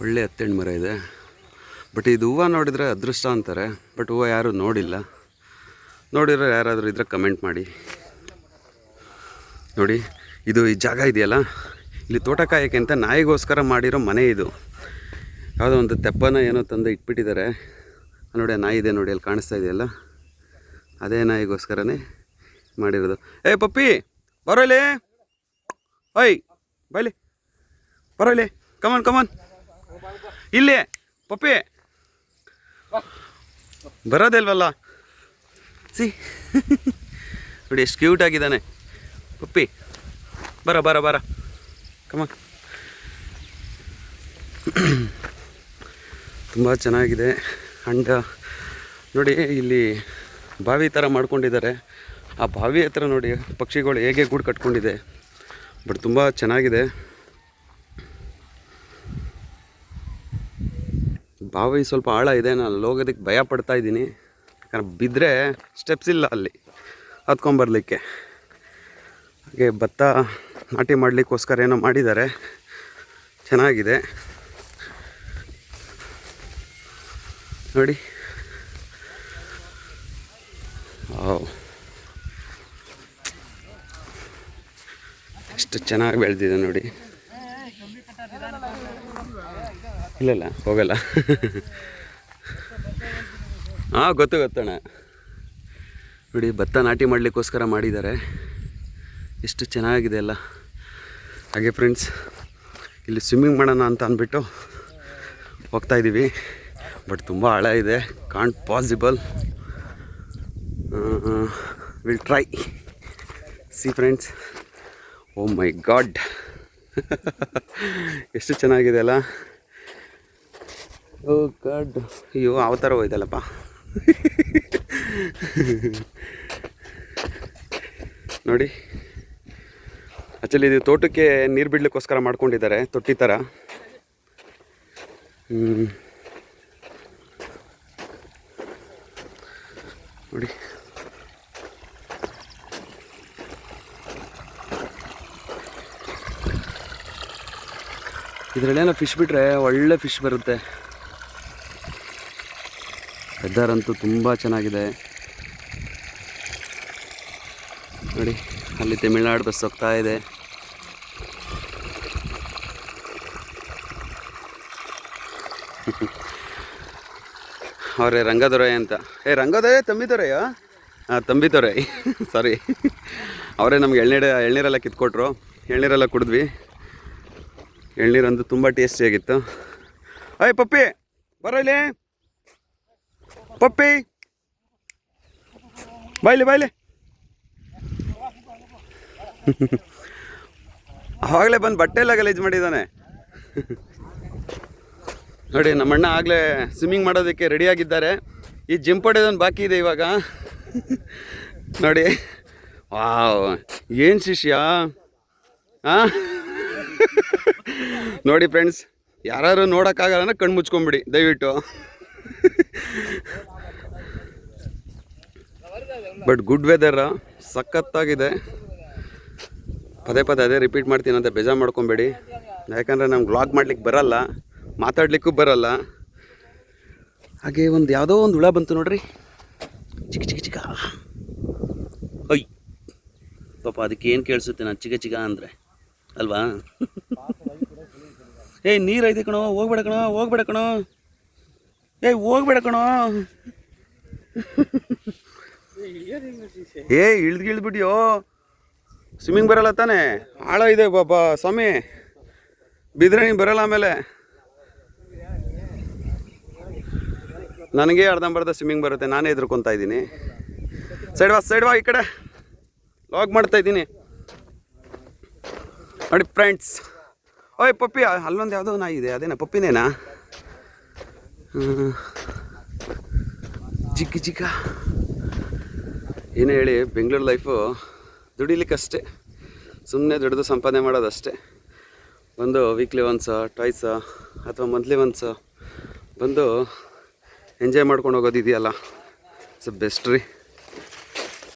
ಒಳ್ಳೆ ಹತ್ತೆಣ್ಣು ಮರ ಇದೆ. ಬಟ್ ಇದು ಹೂವು ನೋಡಿದರೆ ಅದೃಷ್ಟ ಅಂತಾರೆ. ಬಟ್ ಹೂವು ಯಾರೂ ನೋಡಿಲ್ಲ. ನೋಡಿರೋ ಯಾರಾದರೂ ಇದ್ರೆ ಕಮೆಂಟ್ ಮಾಡಿ. ನೋಡಿ, ಇದು ಈ ಜಾಗ ಇದೆಯಲ್ಲ? ಇಲ್ಲಿ ತೋಟ ಕಾಯಕ್ಕೆ ಅಂತ ನಾಯಿಗೋಸ್ಕರ ಮಾಡಿರೋ ಮನೆ ಇದು. ಯಾವುದೋ ಒಂದು ತೆಪ್ಪನ ಏನೋ ತಂದು ಇಟ್ಬಿಟ್ಟಿದ್ದಾರೆ. ನೋಡಿ ನಾಯಿ ಇದೆ ನೋಡಿ, ಅಲ್ಲಿ ಕಾಣಿಸ್ತಾ ಇದೆಯಲ್ಲ? ಅದೇ ನಾಯಿಗೋಸ್ಕರನೇ ಮಾಡಿರೋದು. ಏ, ಪಪ್ಪಿ ಬರೋಲಿ ಓಯ್ ಬೈಲಿ ಬರೋಲಿ ಕಮನ್ ಕಮಾನ್ ಇಲ್ಲಿ, ಪಪ್ಪಿ. ಬರೋದಿಲ್ವಲ್ಲ? ಸಿ. ನೋಡಿ, ಎಷ್ಟು ಕ್ಯೂಟ್ ಆಗಿದ್ದಾನೆ. ಪಪ್ಪಿ, ಬರ ಬರ ಬರ. ಕಮ್ಮ ತುಂಬ ಚೆನ್ನಾಗಿದೆ ಅಂಡ್ ನೋಡಿ, ಇಲ್ಲಿ ಬಾವಿ ಥರ ಮಾಡ್ಕೊಂಡಿದ್ದಾರೆ. ಆ ಬಾವಿ ಹತ್ರ ನೋಡಿ, ಪಕ್ಷಿಗಳು ಹೇಗೆ ಗೂಡು ಕಟ್ಕೊಂಡಿದೆ. ಬಟ್ ತುಂಬ ಚೆನ್ನಾಗಿದೆ. ಬಾವಿ ಸ್ವಲ್ಪ ಆಳ ಇದೆ, ನಾನು ಅಲ್ಲಿ ಹೋಗೋದಕ್ಕೆ ಭಯ ಪಡ್ತಾ ಇದ್ದೀನಿ. ಯಾಕಂದ್ರೆ ಬಿದ್ದರೆ ಸ್ಟೆಪ್ಸ್ ಇಲ್ಲ ಅಲ್ಲಿ ಹತ್ಕೊಂಬರ್ಲಿಕ್ಕೆ ಹಾಗೆ ಭತ್ತ ನಾಟಿ ಮಾಡಲಿಕ್ಕೋಸ್ಕರ ಏನೋ ಮಾಡಿದ್ದಾರೆ. ಚೆನ್ನಾಗಿದೆ. ನೋಡಿ. ಎಷ್ಟು ಚೆನ್ನಾಗಿ ಬೆಳೆದಿದೆ ನೋಡಿ. ಇಲ್ಲ ಇಲ್ಲ, ಹೋಗಲ್ಲ. ಹಾಂ, ಗೊತ್ತು ಗೊತ್ತಣ್ಣ ನೋಡಿ, ಭತ್ತ ನಾಟಿ ಮಾಡಲಿಕ್ಕೋಸ್ಕರ ಮಾಡಿದ್ದಾರೆ. ಎಷ್ಟು ಚೆನ್ನಾಗಿದೆ ಅಲ್ಲ ಹಾಗೆ ಫ್ರೆಂಡ್ಸ್ ಇಲ್ಲಿ ಸ್ವಿಮ್ಮಿಂಗ್ ಮಾಡೋಣ ಅಂತ ಅಂದ್ಬಿಟ್ಟು ಹೋಗ್ತಾ ಇದ್ದೀವಿ ಬಟ್ ತುಂಬ ಆಳ ಇದೆ. Can't possible will try see friends oh my God ಎಷ್ಟು ಚೆನ್ನಾಗಿದೆ ಅಲ್ಲ. ಓ ಕಡ್ ಅಯ್ಯೋ ಅವತಾರ ಹೋಯ್ತಲ್ಲಪ್ಪ. ನೋಡಿ ಆ್ಯಕ್ಚುಲಿ ಇದು ತೋಟಕ್ಕೆ ನೀರು ಬಿಡ್ಲಿಕ್ಕೋಸ್ಕರ ಮಾಡ್ಕೊಂಡಿದ್ದಾರೆ, ತೊಟ್ಟಿ ಥರ. ನೋಡಿ. ಇದರಲ್ಲೇನೋ ಫಿಶ್ ಬಿಟ್ಟರೆ ಒಳ್ಳೆ ಫಿಶ್ ಬರುತ್ತೆ. ವೆದರ್ ಅಂತೂ ತುಂಬ ಚೆನ್ನಾಗಿದೆ. ನೋಡಿ, ಅಲ್ಲಿ ತಮಿಳ್ನಾಡು ಬಸ್ ಹೋಗ್ತಾ ಇದೆ. ಅವರೇ, ರಂಗದೊರೆ ಅಂತ. ಏ, ರಂಗದೊರೆ ತಂಬಿದೊರೆಯಾ ಹಾಂ ತಂಬಿದೊರೆ. ಸಾರಿ ಅವರೇ, ನಮ್ಗೆ ಎಳ್ನೀರು, ಎಳ್ನೀರೆಲ್ಲ ಕಿತ್ಕೊಟ್ರು. ಎಳ್ನೀರೆಲ್ಲ ಕುಡಿದ್ವಿ. ಎಳ್ನೀರಂದು ತುಂಬ ಟೇಸ್ಟಿಯಾಗಿತ್ತು ಅಯ್ಯ ಪಪ್ಪಿ, ಬರೋ ಇಲ್ಲಿ. ಪಪ್ಪಿ. ಬಾಯ್ಲಿ ಬಾಯ್ಲಿ ಆವಾಗಲೇ ಬಂದು ಬಟ್ಟೆ ಎಲ್ಲ ಗಲೀಜು ಮಾಡಿದ್ದಾನೆ. ನೋಡಿ, ನಮ್ಮಣ್ಣ ಆಗಲೇ ಸ್ವಿಮ್ಮಿಂಗ್ ಮಾಡೋದಕ್ಕೆ ರೆಡಿಯಾಗಿದ್ದಾರೆ ಈ ಜಿಮ್ ಪಡೆಯೋದೊಂದು ಬಾಕಿ ಇದೆ ಇವಾಗ. ನೋಡಿ, ವಾವ್, ಏನು ಶಿಷ್ಯ? ಹಾಂ ನೋಡಿ ಫ್ರೆಂಡ್ಸ್ ಯಾರು ನೋಡೋಕ್ಕಾಗಲ್ಲ ಕಣ್ಣು ಮುಚ್ಕೊಂಬಿಡಿ, ದಯವಿಟ್ಟು. ಬಟ್ ಗುಡ್ ವೆದರ್ ಸಖತ್ತಾಗಿದೆ. ಪದೇ ಪದೇ ಅದೇ ರಿಪೀಟ್ ಮಾಡ್ತೀನಿ ಅಂತ ಬೇಜಾರು ಮಾಡ್ಕೊಬೇಡಿ. ಯಾಕಂದರೆ ನಮ್ಗೆ ವ್ಲಾಗ್ ಮಾಡ್ಲಿಕ್ಕೆ ಬರಲ್ಲ, ಮಾತಾಡ್ಲಿಕ್ಕೂ ಬರಲ್ಲ. ಹಾಗೆ ಒಂದು ಯಾವುದೋ ಒಂದು ಹುಳ ಬಂತು ನೋಡ್ರಿ. ಚಿಕ್ಕ ಚಿಕ್ಕ ಚಿಕ್ಕ. ಅಯ್ಯ ಪಾಪ ಅದಕ್ಕೆ ಏನು ಕೇಳಿಸುತ್ತೆ ನಾನು ಚಿಕ್ಕ ಚಿಕ್ಕ ಅಂದರೆ? ಅಲ್ವಾ? ಏಯ್ ನೀರು ಐತೆ ಕಣೋ, ಹೋಗ್ಬೇಡ ಕಣೋ ಹೋಗ್ಬೇಡ ಕಣೋ. ಏಯ್ ಹೋಗ್ಬೇಡ ಕಣೋ. ಏ, ಇಳ್ದು ಇಳ್ದ್ಬಿಟ್ಯೋ ಸ್ವಿಮ್ಮಿಂಗ್ ಬರಲ್ಲ ತಾನೆ? ಆಳ ಇದೆ ಬಾಬಾ, ಸ್ವಾಮಿ. ಬಿದ್ರೆ ನೀನು ಬರಲ್ಲ ಆಮೇಲೆ. ನನಗೆ ಅರ್ಧಂಬರ್ಧ ಸ್ವಿಮ್ಮಿಂಗ್ ಬರುತ್ತೆ, ನಾನೇ ಎದುರ್ಕೊತಾ ಇದ್ದೀನಿ. ಸೈಡ್ ವಾ ಸೈಡ್ ವಾ, ಈ ಕಡೆ. ಲಾಗ್ ಮಾಡ್ತಾ ಇದ್ದೀನಿ. ನೋಡಿ ಫ್ರೆಂಡ್ಸ್ ಓಯ್, ಪಪ್ಪಿ, ಅಲ್ಲೊಂದು ಯಾವುದೋ ನಾಯಿ ಇದೆ, ಅದೇನಾ, ಪಪ್ಪಿನೇನಾ. ಜಿಗ್ಗಿ, ಜಿಗ್ಗ. ಏನೇ ಹೇಳಿ, ಬೆಂಗಳೂರು ಲೈಫು ದುಡಿಲಿಕ್ಕಷ್ಟೇ. ಸುಮ್ಮನೆ ದುಡಿದು ಸಂಪಾದನೆ ಮಾಡೋದಷ್ಟೇ. ಬಂದು ವೀಕ್ಲಿ ಒನ್ಸ ಟ್ವೈಸ ಅಥವಾ ಮಂತ್ಲಿ ಒನ್ಸ ಬಂದು ಎಂಜಾಯ್ ಮಾಡ್ಕೊಂಡು ಹೋಗೋದು ಇದೆಯಲ್ಲ ಸೊ ಬೆಸ್ಟ್ ರೀ.